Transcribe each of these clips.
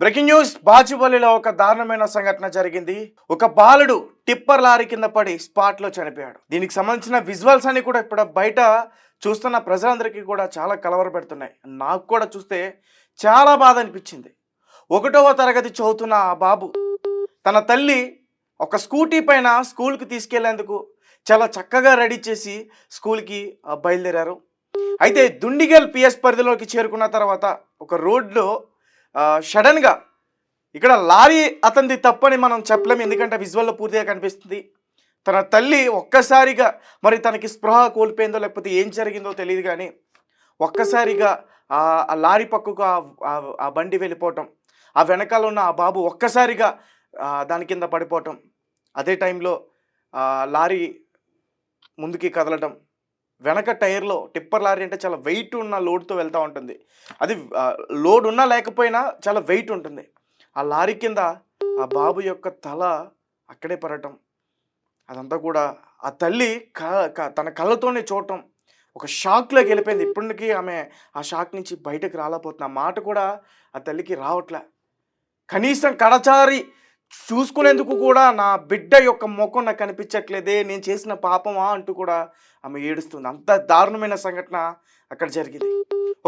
Breaking news బాచుపల్లిలో ఒక దారుణమైన సంఘటన జరిగింది. ఒక బాలుడు టిప్పర్ లారీ కింద పడి స్పాట్లో చనిపోయాడు. దీనికి సంబంధించిన విజువల్స్ అన్ని కూడా ఇప్పుడు బయట చూస్తున్న ప్రజలందరికీ కూడా చాలా కలవర పెడుతున్నాయి. నాకు కూడా చూస్తే చాలా బాధ అనిపించింది. ఒకటవ తరగతి చదువుతున్న ఆ బాబు తన తల్లి ఒక స్కూటీ పైన స్కూల్కి తీసుకెళ్ళేందుకు చాలా చక్కగా రెడీ చేసి స్కూల్కి బయలుదేరారు. అయితే దుండిగల్ పిఎస్ పరిధిలోకి చేరుకున్న తర్వాత ఒక రోడ్లో సడన్గా ఇక్కడ లారీ అతనిది తప్పని మనం చెప్పలేము ఎందుకంటే విజువల్లో పూర్తిగా కనిపిస్తుంది. తన తల్లి ఒక్కసారిగా మరి తనకి స్పృహ కోల్పోయిందో లేకపోతే ఏం జరిగిందో తెలియదు కానీ ఒక్కసారిగా ఆ లారీ పక్కకు ఆ- ఆ- బండి వెళ్ళిపోవటం ఆ వెనకాల ఉన్న ఆ బాబు ఒక్కసారిగా దాని కింద పడిపోవటం అదే టైంలో లారీ ముందుకి కదలటం వెనక టైర్లో టిప్పర్ లారీ అంటే చాలా వెయిట్ ఉన్న లోడ్తో వెళ్తూ ఉంటుంది. అది లోడ్ ఉన్నా లేకపోయినా చాలా వెయిట్ ఉంటుంది. ఆ లారీ కింద ఆ బాబు యొక్క తల అక్కడే పడటం. అదంతా కూడా ఆ తల్లి క క- తన కళ్ళతోనే చూడటం. ఒక షాక్లోకి వెళ్ళిపోయింది. ఇప్పటికీ ఆమె ఆ షాక్ నుంచి బయటకు రాలేకపోతుంది. ఆ మాట కూడా ఆ తల్లికి రావట్లే. కనీసం కడచారి చూసుకునేందుకు కూడా నా బిడ్డ యొక్క ముఖం నాకు కనిపించట్లేదే నేను చేసిన పాపమా అంటూ కూడా ఆమె ఏడుస్తుంది. అంత దారుణమైన సంఘటన అక్కడ జరిగింది.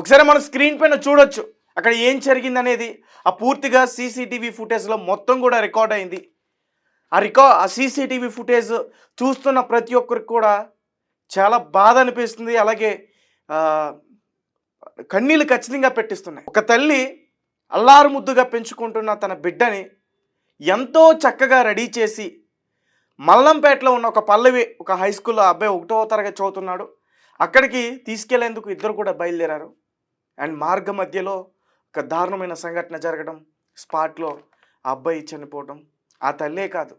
ఒకసారి మనం స్క్రీన్ పైన చూడొచ్చు అక్కడ ఏం జరిగింది అనేది ఆ పూర్తిగా సీసీటీవీ ఫుటేజ్లో మొత్తం కూడా రికార్డ్ అయింది. ఆ రికా ఆ సీసీటీవీ ఫుటేజ్ చూస్తున్న ప్రతి ఒక్కరికి కూడా చాలా బాధ అనిపిస్తుంది. అలాగే కన్నీళ్ళు ఖచ్చితంగా పెట్టిస్తున్నాయి. ఒక తల్లి అల్లారు ముద్దుగా పెంచుకుంటున్న తన బిడ్డని ఎంతో చక్కగా రెడీ చేసి మల్లంపేటలో ఉన్న ఒక పల్లవి ఒక హై స్కూల్లో అబ్బాయి ఒకటో తరగతి చదువుతున్నాడు. అక్కడికి తీసుకెళ్ళేందుకు ఇద్దరు కూడా బయలుదేరారు. అండ్ మార్గ మధ్యలో ఒక దారుణమైన సంఘటన జరగడం స్పాట్లో ఆ అబ్బాయి చనిపోవడం ఆ తల్లే కాదు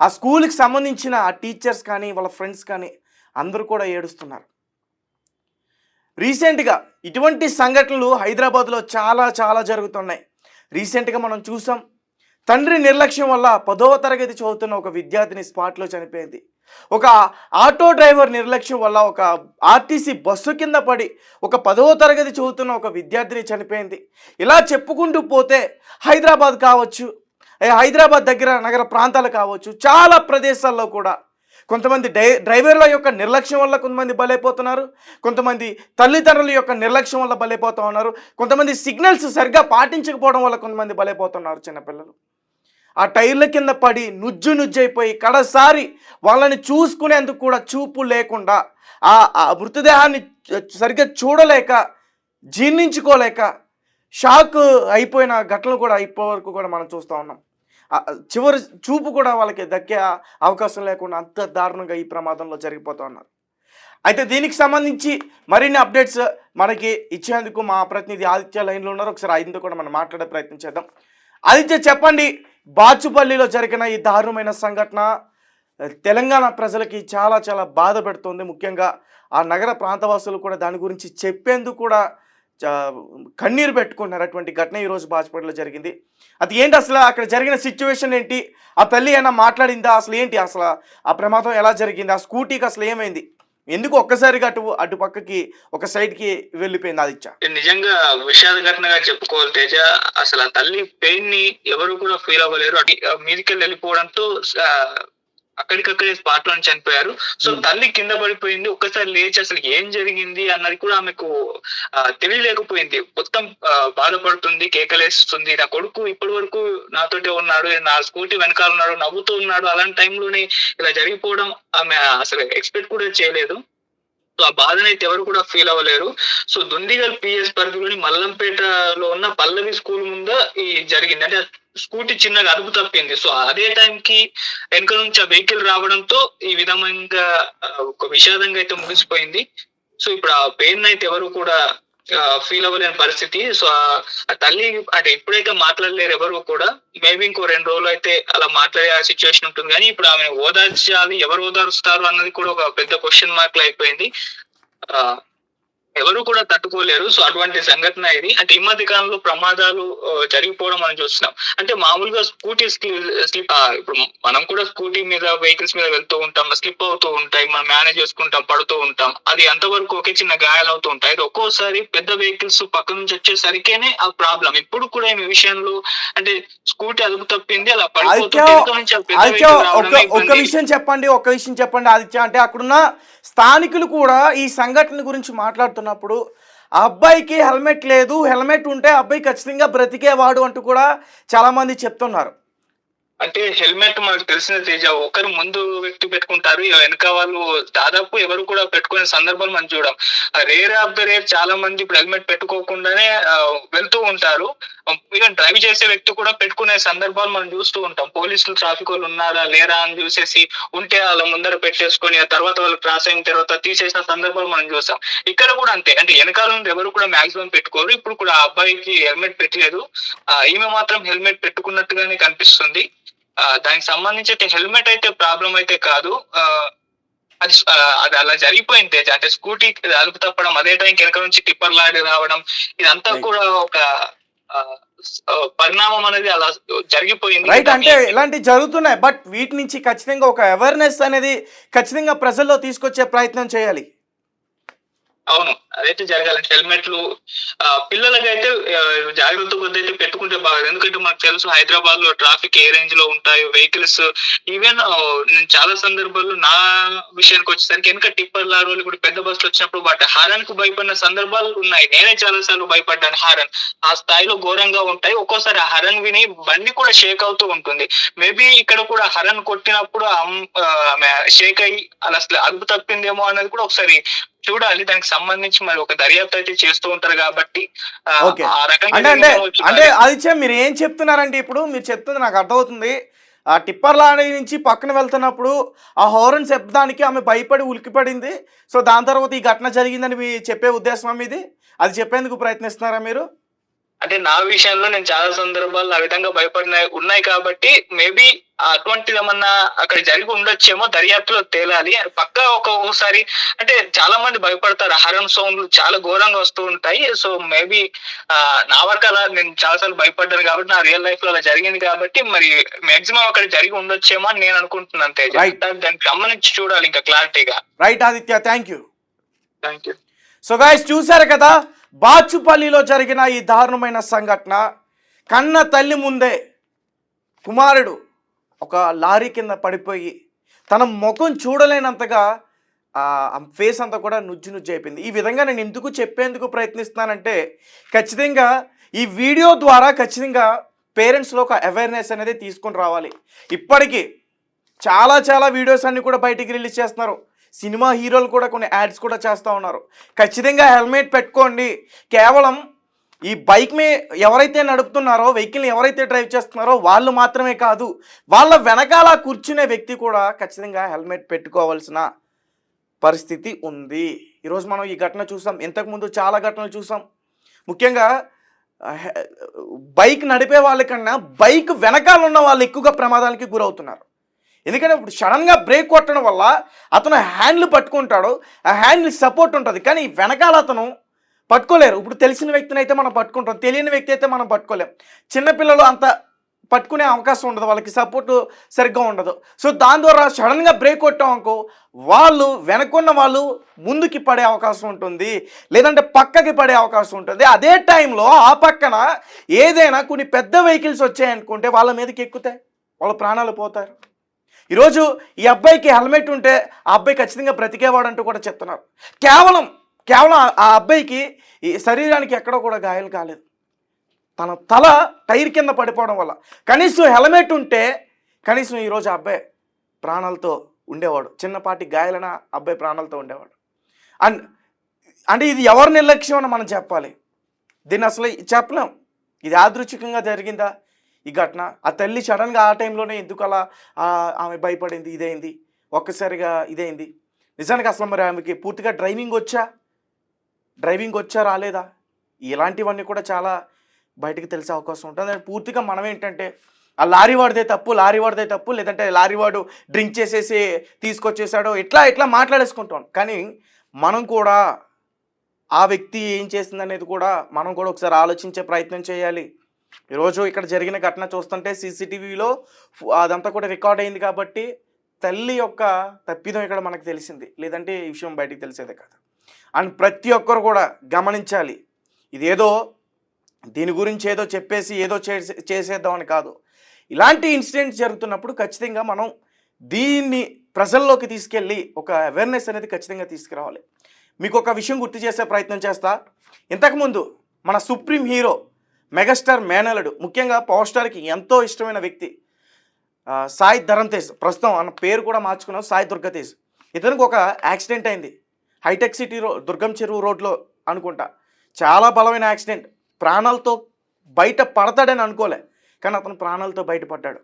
ఆ స్కూల్కి సంబంధించిన ఆ టీచర్స్ కానీ వాళ్ళ ఫ్రెండ్స్ కానీ అందరూ కూడా ఏడుస్తున్నారు. రీసెంట్గా ఇటువంటి సంఘటనలు హైదరాబాద్లో చాలా చాలా జరుగుతున్నాయి. రీసెంట్గా మనం చూసాం తండ్రి నిర్లక్ష్యం వల్ల పదవ తరగతి చదువుతున్న ఒక విద్యార్థిని స్పాట్లో చనిపోయింది. ఒక ఆటో డ్రైవర్ నిర్లక్ష్యం వల్ల ఒక ఆర్టీసీ బస్సు కింద పడి ఒక పదవ తరగతి చదువుతున్న ఒక విద్యార్థిని చనిపోయింది. ఇలా చెప్పుకుంటూ పోతే హైదరాబాద్ కావచ్చు హైదరాబాద్ దగ్గర నగర ప్రాంతాలు కావచ్చు చాలా ప్రదేశాల్లో కూడా కొంతమంది డై డ్రైవర్ల యొక్క నిర్లక్ష్యం వల్ల కొంతమంది బలైపోతున్నారు కొంతమంది తల్లిదండ్రుల యొక్క నిర్లక్ష్యం వల్ల బలైపోతూ ఉన్నారు కొంతమంది సిగ్నల్స్ సరిగ్గా పాటించకపోవడం వల్ల కొంతమంది బలైపోతున్నారు చిన్నపిల్లలు. ఆ టైర్ల కింద పడి నుజ్జు నుజ్జైపోయి కడసారి వాళ్ళని చూసుకునేందుకు కూడా చూపు లేకుండా ఆ మృతదేహాన్ని సరిగ్గా చూడలేక జీర్ణించుకోలేక షాక్ అయిపోయిన ఘటనలు కూడా ఇప్పటి వరకు కూడా మనం చూస్తూ ఉన్నాం. చివరి చూపు కూడా వాళ్ళకి దక్కే అవకాశం లేకుండా అంత దారుణంగా ఈ ప్రమాదంలో జరిగిపోతూ ఉన్నారు. అయితే దీనికి సంబంధించి మరిన్ని అప్డేట్స్ మనకి ఇచ్చేందుకు మా ప్రతినిధి ఆదిత్య లైన్లో ఉన్నారు. ఒకసారి ఆయనతో కూడా మనం మాట్లాడే ప్రయత్నం చేద్దాం. ఆదిత్య చెప్పండి బాచుపల్లిలో జరిగిన ఈ దారుణమైన సంఘటన తెలంగాణ ప్రజలకి చాలా చాలా బాధ పెడుతుంది. ముఖ్యంగా ఆ నగర ప్రాంతవాసులు కూడా దాని గురించి చెప్పేందుకు కూడా చా- కన్నీరు పెట్టుకున్నారు అటువంటి ఘటన ఈరోజు బాచుపల్లిలో జరిగింది. అది ఏంటి అసలు? అక్కడ జరిగిన సిచ్యువేషన్ ఏంటి? ఆ తల్లి అయినా మాట్లాడిందా? అసలు ఏంటి అసలు? ఆ ప్రమాదం ఎలా జరిగింది? ఆ స్కూటీకి అసలు ఏమైంది? ఎందుకు ఒక్కసారిగా అటు అటు పక్కకి ఒక సైడ్కి వెళ్ళిపోయింది ఆదిత్య నిజంగా విషాద ఘటనగా చెప్పుకోవాలి తేజ. అసలు ఆ తల్లి పెయిన్ని ఎవరు కూడా ఫీల్ అవ్వలేరు. అటు- మీదికెళ్ళి వెళ్ళిపోవడంతో అక్కడికక్కడే స్పాట్లో చనిపోయారు. సో. తల్లి కింద పడిపోయింది. ఒక్కసారి లేచి అసలు ఏం జరిగింది అన్నది కూడా ఆమెకు తెలియలేకపోయింది. మొత్తం బాధపడుతుంది కేకలేస్తుంది. నా కొడుకు ఇప్పటి వరకు నాతోటే ఉన్నాడు. నా స్కూటీ వెనకాల ఉన్నాడు నవ్వుతూ ఉన్నాడు. అలాంటి టైంలోనే ఇలా జరిగిపోవడం ఆమె అసలు ఎక్స్పెక్ట్ కూడా చేయలేదు. సో ఆ బాధను అయితే ఎవరు కూడా ఫీల్ అవ్వలేరు. సో దుందిగల్ పిఎస్ పరిధిలోని మల్లంపేటలో ఉన్న పల్లవి స్కూల్ ముందు ఈ జరిగింది. అంటే స్కూటీ చిన్నగా అదుపు తప్పింది. సో అదే టైంకి వెనుక నుంచి ఆ వెహికల్ రావడంతో ఈ విధంగా ఒక విషాదంగా అయితే ముగిసిపోయింది. సో ఇప్పుడు ఆ పెయిన్ అయితే ఎవరు కూడా ఫీల్ అవ్వలేని పరిస్థితి. సో ఆ- తల్లి అంటే ఎప్పుడైతే మాట్లాడలేరు ఎవరు కూడా మేబీ ఇంకో రెండు రోజులు అయితే అలా మాట్లాడే ఆ సిచ్యువేషన్ ఉంటుంది. కానీ ఇప్పుడు ఆమె ఓదార్చాలి ఎవరు ఓదారుస్తారు అన్నది కూడా ఒక పెద్ద క్వశ్చన్ మార్క్లో అయిపోయింది. ఆ, ఎవరు కూడా తట్టుకోలేరు. సో అటువంటి సంఘటన ఇది. అంటే ఈ మధ్య కాలంలో ప్రమాదాలు జరిగిపోవడం మనం చూస్తున్నాం. అంటే మామూలుగా స్కూటీ స్లిప్ ఇప్పుడు మనం కూడా స్కూటీ మీద వెహికల్స్ మీద వెళ్తూ ఉంటాం. స్లిప్ అవుతూ ఉంటాయి. మనం మేనేజ్ చేసుకుంటాం పడుతూ ఉంటాం. అది అంతవరకు ఒకే చిన్న గాయాలు అవుతూ ఉంటాయి. అది ఒక్కోసారి పెద్ద వెహికల్స్ పక్క నుంచి వచ్చేసరికేనే ఆ ప్రాబ్లం. ఇప్పుడు కూడా ఈ విషయంలో అంటే స్కూటీ అదుపు తప్పింది అలా పడిపోతుంది ఒక. విషయం చెప్పండి ఒక విషయం చెప్పండి ఆదిత్య. అంటే అక్కడున్న స్థానికులు కూడా ఈ సంఘటన గురించి మాట్లాడుతున్నప్పుడు ఆ అబ్బాయికి హెల్మెట్ లేదు హెల్మెట్ ఉంటే అబ్బాయి ఖచ్చితంగా బ్రతికేవాడు అంటూ కూడా చాలామంది చెప్తున్నారు. అంటే హెల్మెట్ మనకు తెలిసిన తేజ. ఒకరు ముందు వ్యక్తి పెట్టుకుంటారు. ఇక వెనక వాళ్ళు దాదాపు ఎవరు కూడా పెట్టుకునే సందర్భాలు మనం చూడం. రేర్ ఆఫ్ ద రేర్ చాలా మంది ఇప్పుడు హెల్మెట్ పెట్టుకోకుండానే వెళ్తూ ఉంటారు. ఈవెన్ డ్రైవ్ చేసే వ్యక్తి కూడా పెట్టుకునే సందర్భాలు మనం చూస్తూ ఉంటాం. పోలీసులు ట్రాఫిక్ వాళ్ళు ఉన్నారా లేరా అని చూసేసి ఉంటే వాళ్ళ ముందర పెట్టేసుకొని ఆ తర్వాత వాళ్ళు క్రాస్ అయిన తర్వాత తీసేసిన సందర్భాలు మనం చూస్తాం. ఇక్కడ కూడా అంతే. అంటే వెనకాల నుండి ఎవరు కూడా మాక్సిమం పెట్టుకోరు. ఇప్పుడు కూడా ఆ అబ్బాయికి హెల్మెట్ పెట్టలేదు. ఈమె మాత్రం హెల్మెట్ పెట్టుకున్నట్టుగానే కనిపిస్తుంది. దానికి సంబంధించి అయితే హెల్మెట్ అయితే ప్రాబ్లం అయితే కాదు. అది అది అలా జరిగిపోయింది. అంటే స్కూటీ అదుపు తప్పడం అదే టైంకి వెనక నుంచి టిప్పర్ లాడి రావడం ఇదంతా. కూడా ఒక పరిణామం అనేది అలా జరిగిపోయింది. రైట్ అంటే ఇలాంటివి జరుగుతున్నాయి. బట్ వీటి నుంచి ఖచ్చితంగా ఒక అవేర్నెస్ అనేది ఖచ్చితంగా ప్రజల్లో తీసుకొచ్చే ప్రయత్నం చేయాలి. అవును. అదైతే జరగాలి. హెల్మెట్లు ఆ, పిల్లలకైతే జాగ్రత్త కొద్ది అయితే పెట్టుకుంటే బాగా ఎందుకంటే మనకు తెలుసు హైదరాబాద్లో ట్రాఫిక్ ఏ రేంజ్లో ఉంటాయి వెహికల్స్. ఈవెన్ నేను చాలా సందర్భాల్లో నా విషయానికి వచ్చేసరికి వెనక టిప్పర్ లారీ ఇప్పుడు పెద్ద బస్సులు వచ్చినప్పుడు వాటి హారన్కు భయపడిన సందర్భాలు ఉన్నాయి. నేనే చాలా సార్లు భయపడ్డాను హారన్. ఆ స్థాయిలో ఘోరంగా ఉంటాయి. ఒక్కోసారి ఆ హరన్ విని బండి కూడా షేక్ అవుతూ ఉంటుంది. మేబీ ఇక్కడ కూడా హరన్ కొట్టినప్పుడు షేక్ అయ్యి అలా అసలు అదుపు తప్పిందేమో అనేది కూడా ఒకసారి చూడాలి. దానికి సంబంధించి మరి ఒక దర్యాప్తు అయితే చేస్తూ ఉంటారు కాబట్టి ఆ, రకంగా అంటే అంటే. అంటే ఆదిత్య మీరు ఏం చెప్తున్నారంటే ఇప్పుడు? మీరు చెప్తుంది నాకు అర్థమవుతుంది. ఆ టిప్పర్ లారీ నుంచి పక్కన వెళ్తున్నప్పుడు ఆ హోరన్ శబ్దానికి ఆమె భయపడి ఉలికిపడింది. సో దాని తర్వాత ఈ ఘటన జరిగిందని మీ చెప్పే ఉద్దేశం ఇది అది చెప్పేందుకు ప్రయత్నిస్తున్నారా మీరు? అంటే నా విషయంలో నేను చాలా సందర్భాల్లో ఆ విధంగా భయపడిన ఉన్నాయి కాబట్టి మేబీ అటువంటిది ఏమన్నా అక్కడ జరిగి ఉండొచ్చేమో దర్యాప్తులో తేలాలి. అది పక్కా ఒక్కొక్కసారి అంటే చాలా మంది భయపడతారు. హరన్ సౌండ్లు చాలా ఘోరంగా వస్తూ ఉంటాయి. సో మేబీ నా వరకు అలా నేను చాలా సార్లు భయపడ్డాను కాబట్టి నా రియల్ లైఫ్లో అలా జరిగింది కాబట్టి మరి మాక్సిమం అక్కడ జరిగి ఉండొచ్చేమో అని నేను అనుకుంటున్నాను తేజ. Right. దాన్ని- దానికి సంబంధించి చూడాలి ఇంకా క్లారిటీగా. Right Aditya thank you thank you so guys చూశారు కదా? బాచుపల్లిలో జరిగిన ఈ దారుణమైన సంఘటన కన్న తల్లి ముందే కుమారుడు ఒక లారీ కింద పడిపోయి తన ముఖం చూడలేనంతగా ఆ ఫేస్ అంతా కూడా నుజ్జు నుజ్జు అయిపోయింది. ఈ విధంగా నేను ఎందుకు చెప్పేందుకు ప్రయత్నిస్తున్నానంటే ఖచ్చితంగా ఈ వీడియో ద్వారా ఖచ్చితంగా పేరెంట్స్లో ఒక అవేర్నెస్ అనేది తీసుకొని రావాలి. ఇప్పటికీ చాలా చాలా వీడియోస్ అన్నీ కూడా బయటికి రిలీజ్ చేస్తున్నారు. సినిమా హీరోలు కూడా కొన్ని యాడ్స్ కూడా చేస్తూ ఉన్నారు. ఖచ్చితంగా హెల్మెట్ పెట్టుకోండి. కేవలం ఈ బైక్ మీ ఎవరైతే నడుపుతున్నారో వెహికల్ని ఎవరైతే డ్రైవ్ చేస్తున్నారో వాళ్ళు మాత్రమే కాదు వాళ్ళ వెనకాల కూర్చునే వ్యక్తి కూడా ఖచ్చితంగా హెల్మెట్ పెట్టుకోవాల్సిన పరిస్థితి ఉంది. ఈరోజు మనం ఈ ఘటన చూసాం. ఇంతకుముందు చాలా ఘటనలు చూసాం. ముఖ్యంగా బైక్ నడిపే వాళ్ళకన్నా బైక్ వెనకాల ఉన్న వాళ్ళు ఎక్కువగా ప్రమాదాలకి గురవుతున్నారు. ఎందుకంటే ఇప్పుడు సడన్గా బ్రేక్ కొట్టడం వల్ల అతను హ్యాండ్లు పట్టుకుంటాడు ఆ హ్యాండ్లు సపోర్ట్ ఉంటుంది. కానీ వెనకాల అతను పట్టుకోలేరు. ఇప్పుడు తెలిసిన వ్యక్తిని అయితే మనం పట్టుకుంటాం తెలియని వ్యక్తి అయితే మనం పట్టుకోలేం. చిన్నపిల్లలు అంత పట్టుకునే అవకాశం ఉండదు వాళ్ళకి సపోర్ట్ సరిగ్గా ఉండదు. సో దాని ద్వారా సడన్గా బ్రేక్ కొట్టాం అనుకో వాళ్ళు వెనకున్న వాళ్ళు ముందుకి పడే అవకాశం ఉంటుంది లేదంటే పక్కకి పడే అవకాశం ఉంటుంది. అదే టైంలో ఆ పక్కన ఏదైనా కొన్ని పెద్ద వెహికల్స్ వచ్చాయనుకుంటే వాళ్ళ మీదకి ఎక్కుతాయి వాళ్ళ ప్రాణాలు పోతారు ఈరోజు ఈ అబ్బాయికి హెల్మెట్ ఉంటే ఆ అబ్బాయి ఖచ్చితంగా బ్రతికేవాడంటూ కూడా చెప్తున్నారు. కేవలం కేవలం ఆ- అబ్బాయికి ఈ శరీరానికి ఎక్కడో కూడా గాయాలు కాలేదు. తన తల టైర్ కింద పడిపోవడం వల్ల. కనీసం హెల్మెట్ ఉంటే కనీసం ఈరోజు ఆ అబ్బాయి ప్రాణాలతో ఉండేవాడు. చిన్నపాటి గాయాలైన అబ్బాయి ప్రాణాలతో ఉండేవాడు. అండ్ అంటే ఇది ఎవరి నిర్లక్ష్యం అని మనం చెప్పాలి. దీన్ని అసలు చెప్పలేం. ఇది యాదృచ్ఛికంగా జరిగిందా? ఈ ఘటన. ఆ తల్లి సడన్గా ఆ టైంలోనే ఎందుకు అలా ఆమె భయపడింది ఇదైంది? ఒక్కసారిగా ఇదైంది? నిజానికి అసలు మరి ఆమెకి పూర్తిగా డ్రైవింగ్ వచ్చా? డ్రైవింగ్ వచ్చా రాలేదా? ఇలాంటివన్నీ కూడా చాలా బయటకు తెలిసే అవకాశం ఉంటుంది. అండ్ పూర్తిగా మనం ఏంటంటే ఆ లారీ వాడిదే తప్పు లారీ వాడిదే తప్పు లేదంటే లారీ వాడు డ్రింక్ చేసేసి తీసుకొచ్చేసాడు ఇట్లా ఇట్లా మాట్లాడేసుకుంటాం. కానీ మనం కూడా ఆ వ్యక్తి ఏం చేసిందనేది కూడా మనం కూడా ఒకసారి ఆలోచించే ప్రయత్నం చేయాలి. ఈరోజు ఇక్కడ జరిగిన ఘటన చూస్తుంటే సీసీటీవీలో అదంతా కూడా రికార్డ్ అయింది కాబట్టి తల్లి యొక్క తప్పిదం ఇక్కడ మనకు తెలిసింది. లేదంటే ఈ విషయం బయటికి తెలిసేదే కాదు. అండ్ ప్రతి ఒక్కరు కూడా గమనించాలి. ఇదేదో దీని గురించి ఏదో చెప్పేసి ఏదో చేసే చేసేద్దామని కాదు. ఇలాంటి ఇన్సిడెంట్స్ జరుగుతున్నప్పుడు ఖచ్చితంగా మనం దీన్ని ప్రజల్లోకి తీసుకెళ్ళి ఒక అవేర్నెస్ అనేది ఖచ్చితంగా తీసుకురావాలి. మీకు ఒక విషయం గుర్తు చేసే ప్రయత్నం చేస్తా. ఇంతకుముందు మన సుప్రీం హీరో మెగాస్టార్ మేనలుడు ముఖ్యంగా పవర్ స్టార్కి ఎంతో ఇష్టమైన వ్యక్తి సాయి ధరమ్ తేజ్ ప్రస్తుతం అన్న పేరు కూడా మార్చుకున్నాం సాయి దుర్గతేజ్. ఇతనికి ఒక యాక్సిడెంట్ అయింది. హైటెక్ సిటీ రో దుర్గం చెరువు రోడ్లో అనుకుంటా. చాలా బలమైన యాక్సిడెంట్. ప్రాణాలతో బయట పడతాడని అనుకోలే కానీ అతను ప్రాణాలతో బయటపడ్డాడు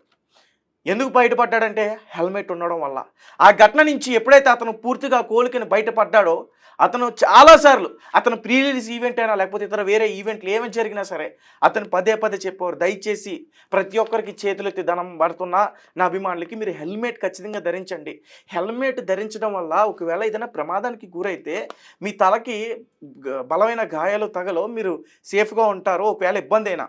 ఎందుకు బయటపడ్డాడంటే హెల్మెట్ ఉండడం వల్ల. ఆ ఘటన నుంచి ఎప్పుడైతే అతను పూర్తిగా కోలుకుని బయటపడ్డాడో అతను చాలాసార్లు అతను ప్రీ రిలీజ్ ఈవెంట్ అయినా లేకపోతే ఇతర వేరే ఈవెంట్లు ఏమేమి జరిగినా సరే అతను పదే పదే చెప్పేవారు. దయచేసి ప్రతి ఒక్కరికి చేతులెత్తి ధనం పడుతున్న. నా అభిమానులకి మీరు హెల్మెట్ ఖచ్చితంగా ధరించండి. హెల్మెట్ ధరించడం వల్ల ఒకవేళ ఏదైనా ప్రమాదానికి గురైతే మీ తలకి బలమైన గాయాలు తగలో మీరు సేఫ్గా ఉంటారు ఒకవేళ ఇబ్బంది అయినా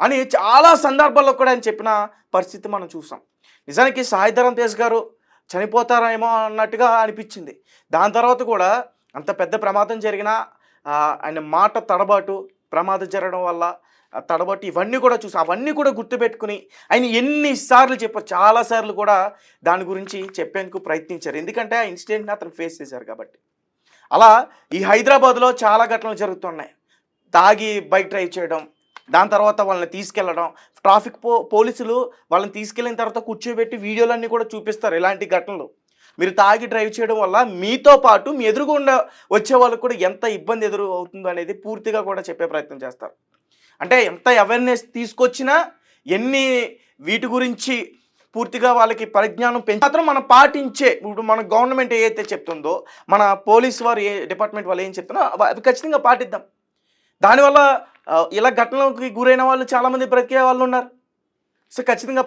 అని చాలా సందర్భాల్లో కూడా ఆయన చెప్పిన పరిస్థితి మనం చూసాం. నిజానికి సాయిధరం తేజ్ గారు చనిపోతారేమో అన్నట్టుగా అనిపించింది. దాని తర్వాత కూడా అంత పెద్ద ప్రమాదం జరిగినా ఆయన మాట తడబాటు ప్రమాదం జరగడం వల్ల తడబట్టి తడబాటు ఇవన్నీ కూడా చూసాం. అవన్నీ కూడా గుర్తుపెట్టుకుని ఆయన ఎన్నిసార్లు చెప్పారు చాలాసార్లు కూడా దాని గురించి చెప్పేందుకు ప్రయత్నించారు. ఎందుకంటే ఆ ఇన్సిడెంట్ని అతను ఫేస్ చేశారు కాబట్టి. అలా ఈ హైదరాబాద్లో చాలా ఘటనలు జరుగుతున్నాయి. తాగి బైక్ డ్రైవ్ చేయడం దాని తర్వాత వాళ్ళని తీసుకెళ్ళడం ట్రాఫిక్ పో పోలీసులు వాళ్ళని తీసుకెళ్ళిన తర్వాత కూర్చోబెట్టి వీడియోలన్నీ కూడా చూపిస్తారు ఇలాంటి ఘటనలు. మీరు తాగి డ్రైవ్ చేయడం వల్ల మీతో పాటు మీ ఎదురుగుండా వచ్చే వాళ్ళకు కూడా ఎంత ఇబ్బంది ఎదురు అవుతుందో అనేది పూర్తిగా కూడా చెప్పే ప్రయత్నం చేస్తారు. అంటే ఎంత అవేర్నెస్ తీసుకొచ్చినా ఎన్ని వీటి గురించి పూర్తిగా వాళ్ళకి పరిజ్ఞానం పెంచి మాత్రం మనం పాటించే ఇప్పుడు మన గవర్నమెంట్ ఏదైతే చెప్తుందో మన పోలీస్ వారు ఏ డిపార్ట్మెంట్ వాళ్ళు ఏం చెప్తున్నా అవి ఖచ్చితంగా పాటిద్దాం. దానివల్ల ఇలా ఘటనలకి గురైన వాళ్ళు చాలామంది బ్రతికే వాళ్ళు ఉన్నారు. సో ఖచ్చితంగా